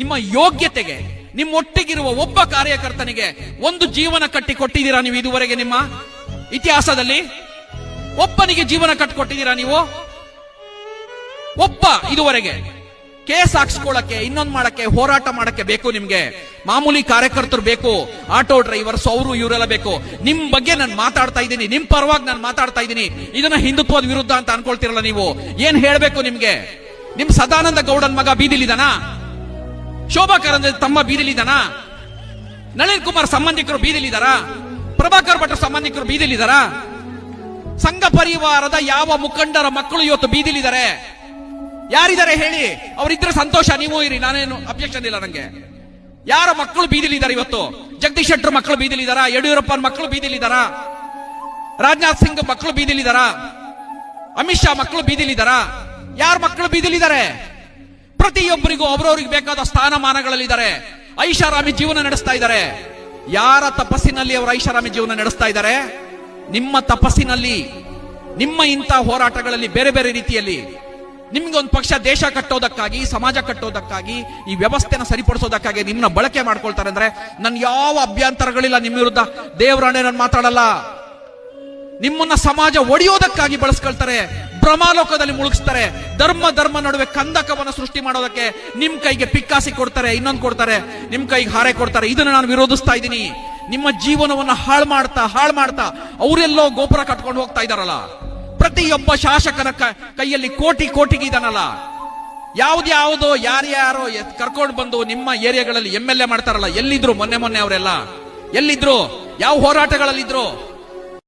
ನಿಮ್ಮ ಯೋಗ್ಯತೆಗೆ, ನಿಮ್ಮೊಟ್ಟಿಗಿರುವ ಒಬ್ಬ ಕಾರ್ಯಕರ್ತನಿಗೆ ಒಂದು ಜೀವನ ಕಟ್ಟಿ ಕೊಟ್ಟಿದ್ದೀರಾ ನೀವು ಇದುವರೆಗೆ ನಿಮ್ಮ ಇತಿಹಾಸದಲ್ಲಿ? ಒಬ್ಬನಿಗೆ ಜೀವನ ಕಟ್ಟಿಕೊಟ್ಟಿದ್ದೀರಾ ನೀವು? ಒಬ್ಬ ಇದುವರೆಗೆ ಕೇಸ್ ಹಾಕ್ಸ್ಕೊಳಕ್ಕೆ ಇನ್ನೊಂದ್ ಮಾಡಕ್ಕೆ, ಹೋರಾಟ ಮಾಡಕ್ಕೆ ಬೇಕು ನಿಮ್ಗೆ. ಮಾಮೂಲಿ ಕಾರ್ಯಕರ್ತರು ಬೇಕು, ಆಟೋ ಡ್ರೈವರ್ಸ್, ಅವರು ಇವರೆಲ್ಲ ಬೇಕು. ನಿಮ್ ಬಗ್ಗೆ ನಾನು ಮಾತಾಡ್ತಾ ಇದ್ದೀನಿ, ನಿಮ್ ಪರವಾಗಿ ನಾನು ಮಾತಾಡ್ತಾ ಇದ್ದೀನಿ. ಇದನ್ನ ಹಿಂದುತ್ವದ ವಿರುದ್ಧ ಅಂತ ಅನ್ಕೊಳ್ತಿರಲ್ಲ ನೀವು. ಏನ್ ಹೇಳ್ಬೇಕು ನಿಮ್ಗೆ? ನಿಮ್ ಸದಾನಂದ ಗೌಡನ್ ಮಗ ಬೀದಿಲಿದಾನ ಶೋಭಾ ತಮ್ಮ ಬೀದಿಲಿದಾನ ನಳಿನ್ ಕುಮಾರ್ ಸಂಬಂಧಿಕರು ಬೀದಿಲಿದಾರ ಪ್ರಭಾಕರ್ ಭಟ್ರ ಸಂಬಂಧಿಕರು ಬೀದಿಲಿದಾರ ಸಂಘ ಪರಿವಾರದ ಯಾವ ಮುಖಂಡರ ಮಕ್ಕಳು ಇವತ್ತು ಬೀದಿಲಿದ್ದಾರೆ ಯಾರಿದ್ದಾರೆ ಹೇಳಿ? ಅವರಿದ್ರೆ ಸಂತೋಷ, ನೀವು ಇರಿ, ನಾನೇನು ಅಬ್ಜೆಕ್ಷನ್ ಇಲ್ಲ ನಂಗೆ. ಯಾರ ಮಕ್ಕಳು ಬೀದಿಲಿದ್ದಾರೆ ಇವತ್ತು? ಜಗದೀಶ್ ಶೆಟ್ಟರ್ ಮಕ್ಕಳು ಬೀದಿಲಿದಾರ ಯಡಿಯೂರಪ್ಪನ ಮಕ್ಕಳು ಬೀದಿಲಿದಾರ ರಾಜನಾಥ್ ಸಿಂಗ್ ಮಕ್ಕಳು ಬೀದಿಲಿದಾರ ಅಮಿತ್ ಶಾ ಮಕ್ಕಳು ಬೀದಿಲಿದಾರ ಯಾರ ಮಕ್ಕಳು ಬೀದಿಲಿದ್ದಾರೆ ಪ್ರತಿಯೊಬ್ಬರಿಗೂ ಅವರವರಿಗೆ ಬೇಕಾದ ಸ್ಥಾನಮಾನಗಳಲ್ಲಿದ್ದಾರೆ. ಐಷಾರಾಮಿ ಜೀವನ ನಡೆಸ್ತಾ ಇದ್ದಾರೆ. ಯಾರ ತಪಸ್ಸಿನಲ್ಲಿ ಅವರು ಐಷಾರಾಮಿ ಜೀವನ ನಡೆಸ್ತಾ ಇದ್ದಾರೆ? ನಿಮ್ಮ ತಪಸ್ಸಿನಲ್ಲಿ, ನಿಮ್ಮ ಇಂಥ ಹೋರಾಟಗಳಲ್ಲಿ ಬೇರೆ ಬೇರೆ ರೀತಿಯಲ್ಲಿ ನಿಮ್ಗೊಂದು ಪಕ್ಷ ದೇಶ ಕಟ್ಟೋದಕ್ಕಾಗಿ, ಸಮಾಜ ಕಟ್ಟೋದಕ್ಕಾಗಿ, ಈ ವ್ಯವಸ್ಥೆನ ಸರಿಪಡಿಸೋದಕ್ಕಾಗಿ ನಿಮ್ಮನ್ನ ಬಳಕೆ ಮಾಡ್ಕೊಳ್ತಾರೆ ಅಂದ್ರೆ, ನನ್ ಯಾವ ಅಭ್ಯಂತರಗಳಿಲ್ಲ ನಿಮ್ಮ ವಿರುದ್ಧ. ದೇವರಾಣೆ ನಾನು ಮಾತಾಡಲ್ಲ. ನಿಮ್ಮನ್ನ ಸಮಾಜ ಒಡೆಯೋದಕ್ಕಾಗಿ ಬಳಸ್ಕೊಳ್ತಾರೆ ಭ್ರಮಾಲೋಕದಲ್ಲಿ ಮುಳುಗಿಸ್ತಾರೆ, ಧರ್ಮ ಧರ್ಮ ನಡುವೆ ಕಂದಕವನ್ನು ಸೃಷ್ಟಿ ಮಾಡೋದಕ್ಕೆ ನಿಮ್ ಕೈಗೆ ಪಿಕ್ಕಾಸಿ ಕೊಡ್ತಾರೆ, ಇನ್ನೊಂದು ಕೊಡ್ತಾರೆ, ನಿಮ್ ಕೈಗೆ ಹಾರೆ ಕೊಡ್ತಾರೆ. ಇದನ್ನ ನಾನು ವಿರೋಧಿಸ್ತಾ ಇದ್ದೀನಿ. ನಿಮ್ಮ ಜೀವನವನ್ನ ಹಾಳು ಮಾಡ್ತಾ ಹಾಳು ಮಾಡ್ತಾ ಅವರೆಲ್ಲೋ ಗೋಪುರ ಕಟ್ಕೊಂಡು ಹೋಗ್ತಾ ಇದಾರಲ್ಲ ಪ್ರತಿಯೊಬ್ಬ ಶಾಸಕನ ಕೈಯಲ್ಲಿ ಕೋಟಿ, ಕೋಟಿಗೆ ಇದಾನಲ್ಲ ಯಾವ್ದ್ಯಾವುದೋ ಯಾರ್ಯಾರೋ ಕರ್ಕೊಂಡು ಬಂದು ನಿಮ್ಮ ಏರಿಯಾಗಳಲ್ಲಿ ಎಂ ಎಲ್ ಎ ಮಾಡ್ತಾರಲ್ಲ, ಎಲ್ಲಿದ್ರು ಮೊನ್ನೆ ಮೊನ್ನೆ ಅವರೆಲ್ಲ? ಎಲ್ಲಿದ್ರು? ಯಾವ ಹೋರಾಟಗಳಲ್ಲಿದ್ರು?